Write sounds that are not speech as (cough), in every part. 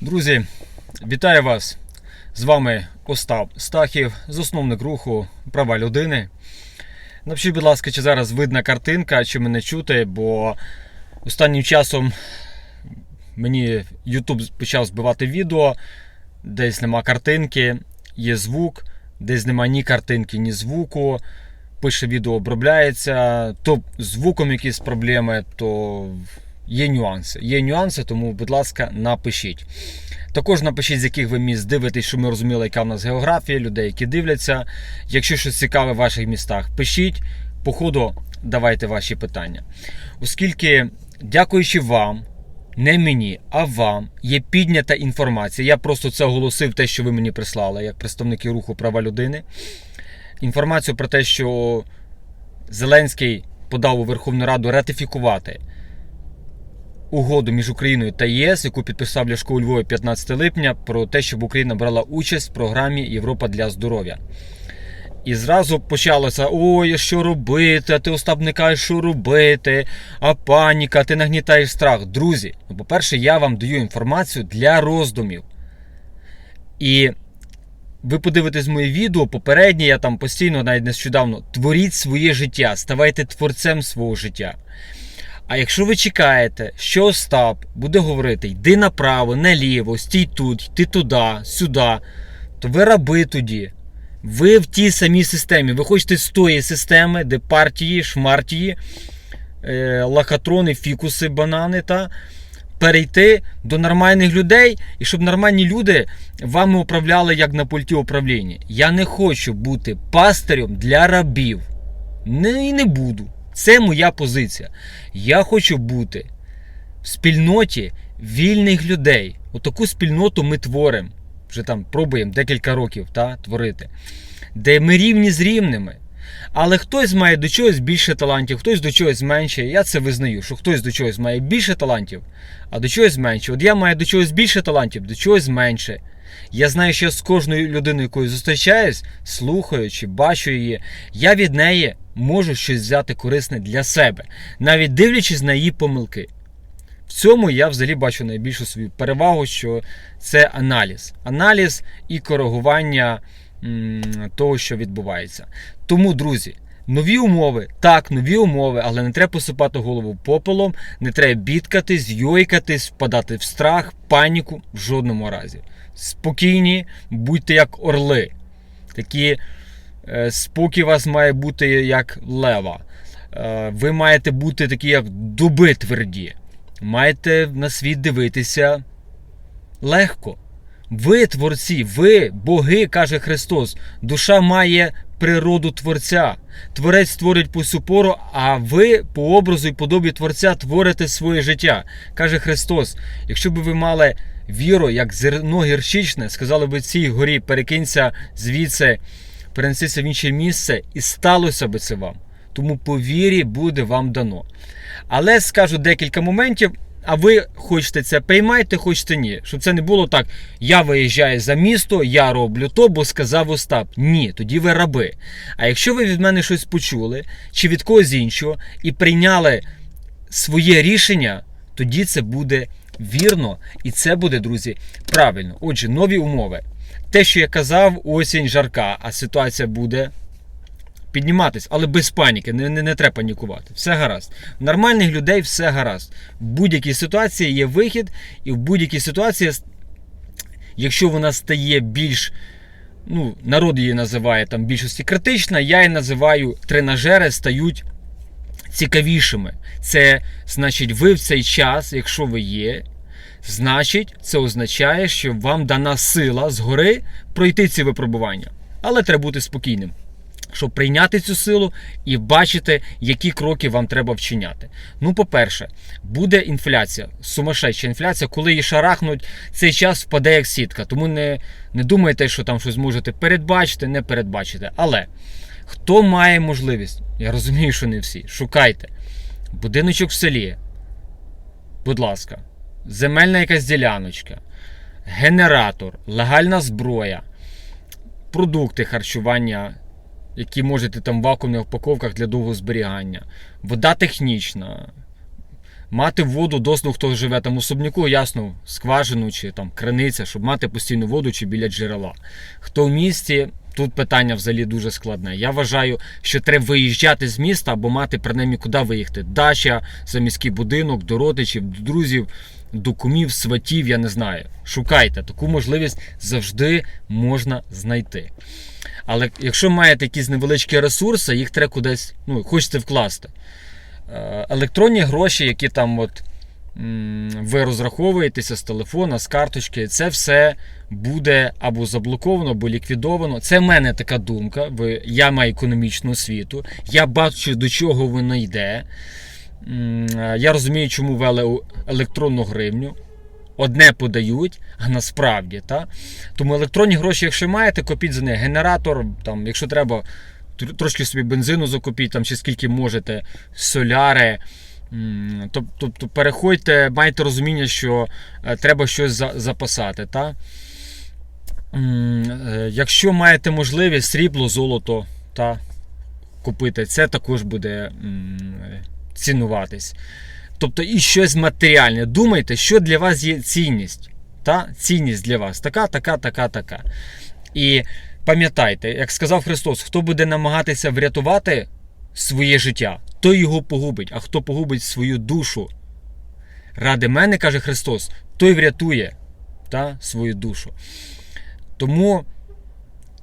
Друзі, вітаю вас! З вами Остап Стахів, засновник руху Права людини. Напишіть, будь ласка, чи зараз видна картинка, чи мене чути, бо останнім часом мені YouTube почав збивати відео, десь нема картинки, є звук, десь нема ні картинки, ні звуку. Пише відео обробляється, то звуком якісь проблеми, то є нюанси. Є нюанси, тому, будь ласка, напишіть. Також напишіть, з яких ви міст дивитесь, щоб ми розуміли, яка в нас географія, людей, які дивляться. Якщо щось цікаве в ваших містах, пишіть. По ходу давайте ваші питання. Оскільки, дякуючи вам, не мені, а вам є піднята інформація. Я просто це оголосив, те, що ви мені прислали, як представники руху права людини. Інформацію про те, що Зеленський подав у Верховну Раду ратифікувати угоду між Україною та ЄС, яку підписав Ляшко у Львові 15 липня, про те, щоб Україна брала участь в програмі Європа для здоров'я. І зразу почалося: ой, що робити? А ти Остап не кажеш, що робити, а паніка, ти нагнітаєш страх. Друзі, ну, по-перше, я вам даю інформацію для роздумів. І ви подивитесь моє відео попереднє, я там постійно, навіть нещодавно, творіть своє життя, ставайте творцем свого життя. А якщо ви чекаєте, що Остап буде говорити, йди направо, наліво, стій тут, йди туди, сюди, то ви раби тоді. Ви в тій самій системі. Ви хочете з тої системи, де партії, шмартії, е, лохотрони, фікуси, банани та перейти до нормальних людей, і щоб нормальні люди вами управляли як на пульті управління. Я не хочу бути пастирем для рабів. Не, і не буду. Це моя позиція. Я хочу бути в спільноті вільних людей. Отаку спільноту ми творимо. Вже там пробуємо декілька років та, творити. Де ми рівні з рівними. Але хтось має до чогось більше талантів, хтось до чогось менше. Я це визнаю, що хтось до чогось має більше талантів, а до чогось менше. От я маю до чогось більше талантів, до чогось менше. Я знаю, що з кожною людиною, якою зустрічаюсь, слухаючи, бачу її, я від неї можу щось взяти корисне для себе, навіть дивлячись на її помилки. В цьому я взагалі бачу найбільшу свою перевагу, що це аналіз. Аналіз і коригування того, що відбувається. Тому, друзі, нові умови, так, нові умови, але не треба посипати голову попелом, не треба бідкатись, йойкатись, впадати в страх, паніку в жодному разі. Спокійні, будьте як орли. Такі е, спокій вас має бути як лева. Е, ви маєте бути такі, як дуби тверді. Маєте на світ дивитися легко. Ви творці, ви боги, каже Христос. Душа має природу творця. Творець створить по сю пору, а ви по образу і подобі творця творите своє життя. Каже Христос. Якщо б ви мали віру, як зерно гірчичне, сказали б цій горі, перекинься звідси, перенесися в інше місце, і сталося би це вам. Тому по вірі буде вам дано. Але скажу декілька моментів. А ви хочете це приймайте, хочете ні. Щоб це не було так. Я виїжджаю за місто, я роблю то, бо сказав Остап. Ні, тоді ви раби. А якщо ви від мене щось почули, чи від когось іншого, і прийняли своє рішення, тоді це буде вірно і це буде, друзі, правильно. Отже, нові умови. Те, що я казав, осінь жарка, а ситуація буде підніматись, але без паніки, не, не, не треба панікувати. Все гаразд. В нормальних людей все гаразд. В будь-якій ситуації є вихід, і в будь-якій ситуації, якщо вона стає більш. Ну, народ її називає там більшості критична, я її називаю тренажери стають цікавішими. Це значить, ви в цей час, якщо ви є, значить, це означає, що вам дана сила згори пройти ці випробування. Але треба бути спокійним щоб прийняти цю силу і бачити, які кроки вам треба вчиняти. Ну, по-перше, буде інфляція, сумасшедша інфляція, коли її шарахнуть, цей час впаде як сітка. Тому не, не думайте, що там щось можете передбачити, не передбачите. Але хто має можливість, я розумію, що не всі, шукайте. Будиночок в селі, будь ласка, земельна якась діляночка, генератор, легальна зброя, продукти харчування які можете там в вакуумних упаковках для довгого зберігання, вода технічна, Мати воду досну, хто живе там особняку, ясно, скважину чи там криниця, щоб мати постійну воду чи біля джерела. Хто в місті, тут питання взагалі дуже складне. Я вважаю, що треба виїжджати з міста або мати принаймні куди виїхати. Дача, заміський будинок, до родичів, до друзів, до кумів, сватів, я не знаю. Шукайте, таку можливість завжди можна знайти. Але якщо маєте якісь невеличкі ресурси, їх треба кудись, ну, хочете вкласти. Е, Електронні гроші, які там от ви розраховуєтеся з телефона, з карточки, це все буде або заблоковано, або ліквідовано. Це в мене така думка. Я маю економічну освіту, я бачу, до чого воно йде. Е, Я розумію, чому ввели електронну гривню. Одне подають, а насправді, та? Тому електронні гроші, якщо маєте, купіть за них генератор, там, якщо треба, трошки собі бензину закупіть, там, чи скільки можете, соляри. Тобто переходьте, майте розуміння, що е, треба щось за- запасати. Та? Е, Якщо маєте можливість, срібло, золото та, купити, це також буде цінуватись. Тобто і щось матеріальне. Думайте, що для вас є цінність. Та? Цінність для вас така, така, така, така. І пам'ятайте, як сказав Христос, хто буде намагатися врятувати своє життя, той його погубить, а хто погубить свою душу. Ради мене, каже Христос, той врятує та, свою душу. Тому,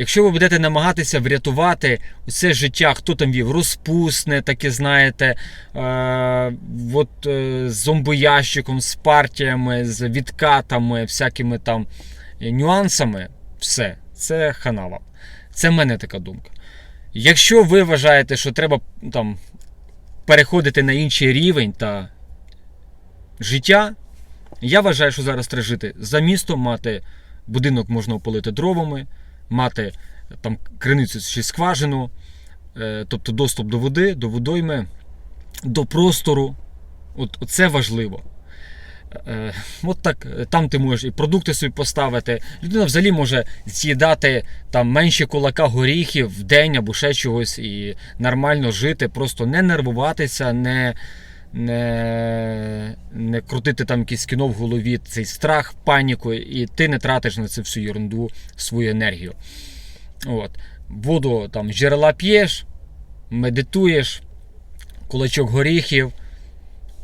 якщо ви будете намагатися врятувати це життя, хто там вів, розпусне, таке, знаєте, е, от, е, з зомбоящиком, з партіями, з відкатами, всякими там е, нюансами, все, це ханава. Це в мене така думка. Якщо ви вважаєте, що треба там переходити на інший рівень та життя, я вважаю, що зараз треба жити за містом, мати будинок можна опалити дровами, мати там криницю чи скважину, е, тобто доступ до води, до водойми, до простору. От, це важливо. Е, От так, е, там ти можеш і продукти собі поставити. Людина взагалі може з'їдати там менше кулака горіхів в день або ще чогось і нормально жити, просто не нервуватися, не, не, не крутити там якийсь кіно в голові, цей страх, паніку, і ти не тратиш на це всю ерунду свою енергію. От. Воду там джерела п'єш, медитуєш, кулачок горіхів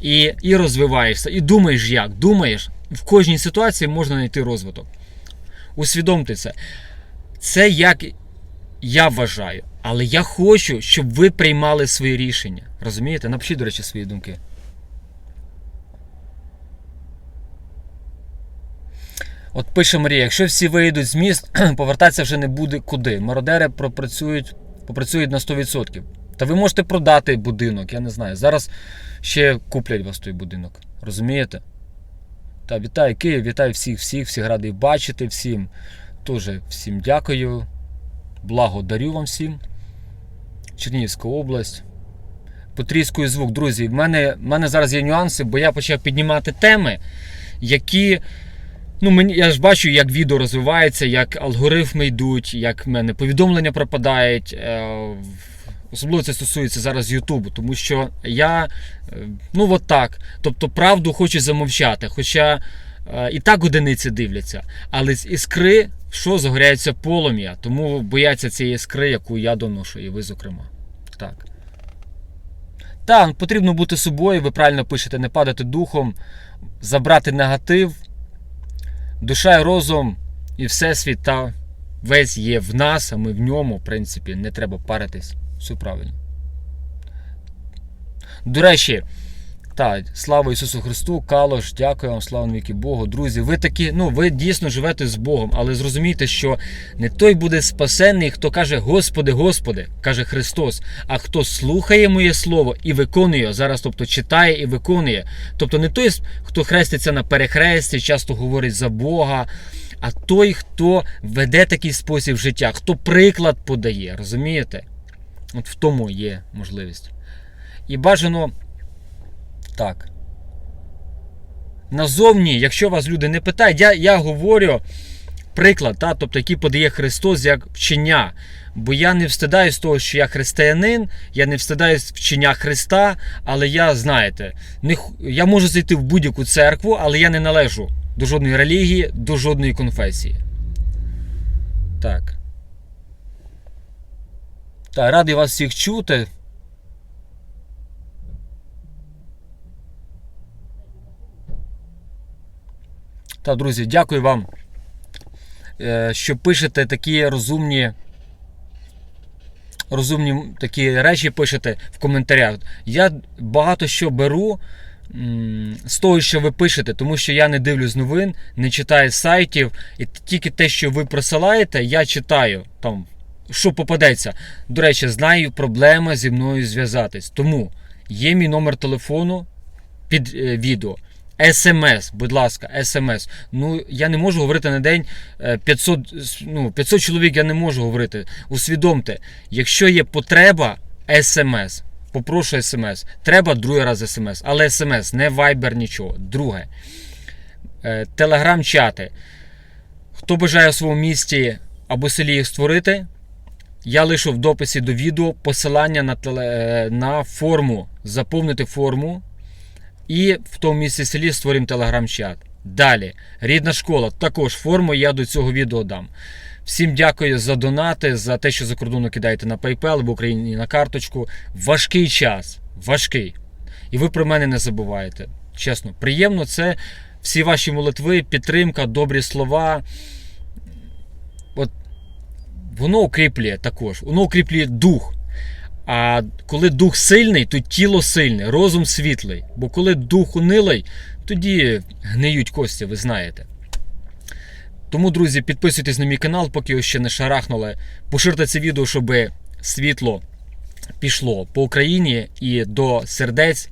і, і розвиваєшся. І думаєш як? Думаєш, в кожній ситуації можна знайти розвиток. Усвідомте це. Це як я вважаю. Але я хочу, щоб ви приймали свої рішення. Розумієте? Напишіть, до речі, свої думки. От пише Марія, якщо всі вийдуть з міст, (clears throat) повертатися вже не буде куди. Мародери пропрацюють, попрацюють на 100%. Та ви можете продати будинок, я не знаю. Зараз ще куплять вас той будинок. Розумієте? Та вітаю Київ, вітаю всіх, всіх, всіх радий бачити, всім. Тоже всім дякую. Благо дарю вам всім. Чернігівська область. Потріскую звук, друзі. В мене, в мене зараз є нюанси, бо я почав піднімати теми, які. Ну, мені, я ж бачу, як відео розвивається, як алгоритми йдуть, як в мене повідомлення пропадають. Е, Особливо це стосується зараз Ютубу, тому що я е, ну от так. Тобто правду хочу замовчати. Хоча і так одиниці дивляться. Але з іскри, що загоряється полум'я, тому бояться цієї іскри, яку я доношу, і ви, зокрема. Так. Так, потрібно бути собою, ви правильно пишете, не падати духом, забрати негатив, душа і розум і всесвіт та весь є в нас, а ми в ньому, в принципі, не треба паритись. Все правильно. До речі, так, слава Ісусу Христу, Калош, дякую вам, слава навіки Богу. Друзі, ви такі, ну, ви дійсно живете з Богом, але зрозумійте, що не той буде спасенний, хто каже Господи, Господи, каже Христос, а хто слухає моє слово і виконує, зараз, тобто читає і виконує. Тобто не той, хто хреститься на перехресті, часто говорить за Бога, а той, хто веде такий спосіб життя, хто приклад подає, розумієте? От в тому є можливість. І бажано так. Назовні, якщо вас люди не питають, я, я говорю приклад, та, тобто, який подає Христос як вчення. Бо я не встидаю з того, що я християнин, я не встидаю вчення Христа, але я, знаєте, не, я можу зайти в будь-яку церкву, але я не належу до жодної релігії, до жодної конфесії. Так. Так, радий вас всіх чути. Та, друзі, дякую вам, е, що пишете такі розумні. Розумні такі речі пишете в коментарях. Я багато що беру з того, що ви пишете, тому що я не дивлюсь новин, не читаю сайтів, і тільки те, що ви присилаєте, я читаю там, що попадеться. До речі, знаю проблема зі мною зв'язатись. Тому є мій номер телефону під е, відео. СМС, будь ласка, СМС. Ну, я не можу говорити на день е, 500, ну, 500 чоловік я не можу говорити. Усвідомте, якщо є потреба, СМС. Попрошу СМС. Треба другий раз СМС. Але СМС, не Viber, нічого. Друге. Е, Телеграм-чати. Хто бажає у своєму місті або селі їх створити, я лишу в дописі до відео посилання на, теле, е, на форму. Заповнити форму. І в тому місці селі створимо телеграм-чат. Далі, рідна школа, також форму я до цього відео дам. Всім дякую за донати, за те, що за кордону кидаєте на PayPal в Україні на карточку. Важкий час, важкий. І ви про мене не забуваєте. Чесно, приємно це всі ваші молитви, підтримка, добрі слова. От воно укріплює також, воно укріплює дух. А коли дух сильний, то тіло сильне, розум світлий. Бо коли дух унилий, тоді гниють кості, ви знаєте. Тому, друзі, підписуйтесь на мій канал, поки його ще не шарахнули. Поширте це відео, щоб світло пішло по Україні і до сердець,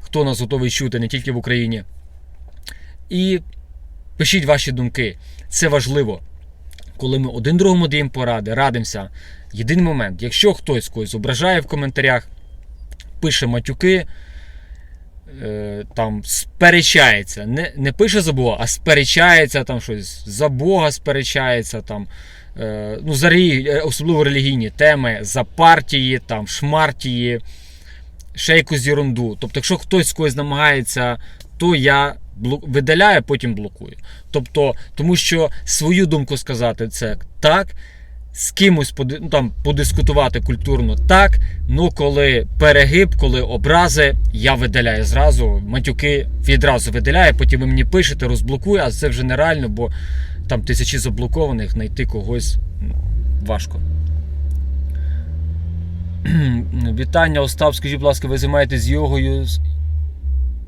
хто нас готовий чути не тільки в Україні. І пишіть ваші думки. Це важливо. Коли ми один другому даємо поради, радимося. Єдиний момент, якщо хтось когось ображає в коментарях, пише матюки, е, там сперечається, не, не пише за Бога, а сперечається там щось, за Бога сперечається, там, е, ну, за е, особливо релігійні теми, за партії, там, шмартії, ще якусь ерунду. Тобто, якщо хтось з когось намагається, то я видаляю, потім блокую. Тобто, тому що свою думку сказати це так, з кимось ну, там, подискутувати культурно так. Ну коли перегиб, коли образи, я видаляю зразу, матюки відразу видаляю, потім ви мені пишете, розблокую, а це вже нереально, бо там тисячі заблокованих, знайти когось важко. (clears throat) Вітання, Остап, скажіть, будь ласка, ви займаєтесь йогою з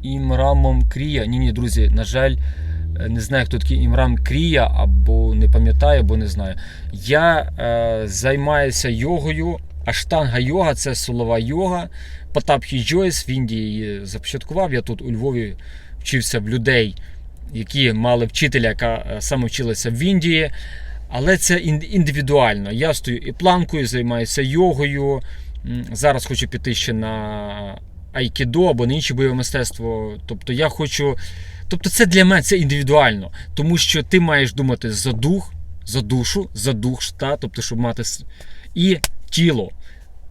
Імрамом Крія? Ні, ні, друзі, на жаль, не знаю, хто такий Імрам Крія, або не пам'ятаю, або не знаю. Я е, займаюся йогою. Аштанга йога це силова йога. Потап Хіджойс в Індії її започаткував. Я тут у Львові вчився в людей, які мали вчителя, яка е, саме вчилася в Індії. Але це індивідуально. Я стою і планкою, займаюся йогою. Зараз хочу піти ще на айкідо або на інше бойове мистецтво. Тобто я хочу. Тобто це для мене це індивідуально, тому що ти маєш думати за дух, за душу, за дух, та, тобто, щоб мати і тіло.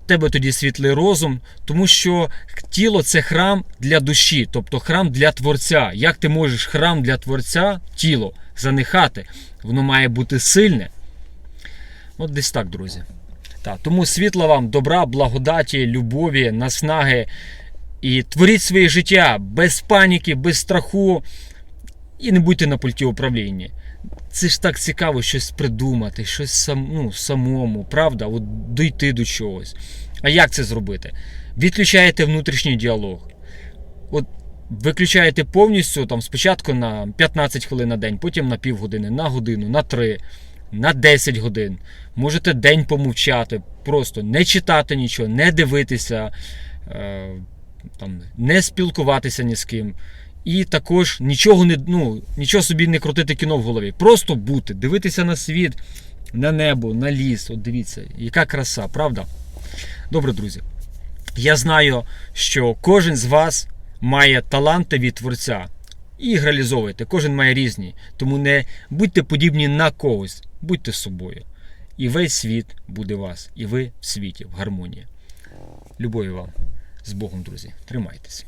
Тебе тоді світлий розум, тому що тіло це храм для душі, тобто храм для творця. Як ти можеш храм для творця, тіло, занихати? Воно має бути сильне. От десь так, друзі. Так, тому світла вам, добра, благодаті, любові, наснаги. І творіть своє життя без паніки, без страху. І не будьте на пульті управління. Це ж так цікаво щось придумати, щось сам, ну, самому, правда? От дійти до чогось. А як це зробити? Відключаєте внутрішній діалог. От виключаєте повністю там, спочатку на 15 хвилин на день, потім на півгодини, на годину, на 3, на 10 годин. Можете день помовчати, просто не читати нічого, не дивитися, е, там, не спілкуватися ні з ким. І також нічого не ну, нічого собі не крутити кіно в голові. Просто бути, дивитися на світ, на небо, на ліс. От дивіться, яка краса, правда? Добре, друзі. Я знаю, що кожен з вас має таланти від творця. і їх реалізовуйте. Кожен має різні. Тому не будьте подібні на когось, будьте собою. І весь світ буде вас, і ви в світі, в гармонії. Любові вам. З Богом, друзі. Тримайтеся.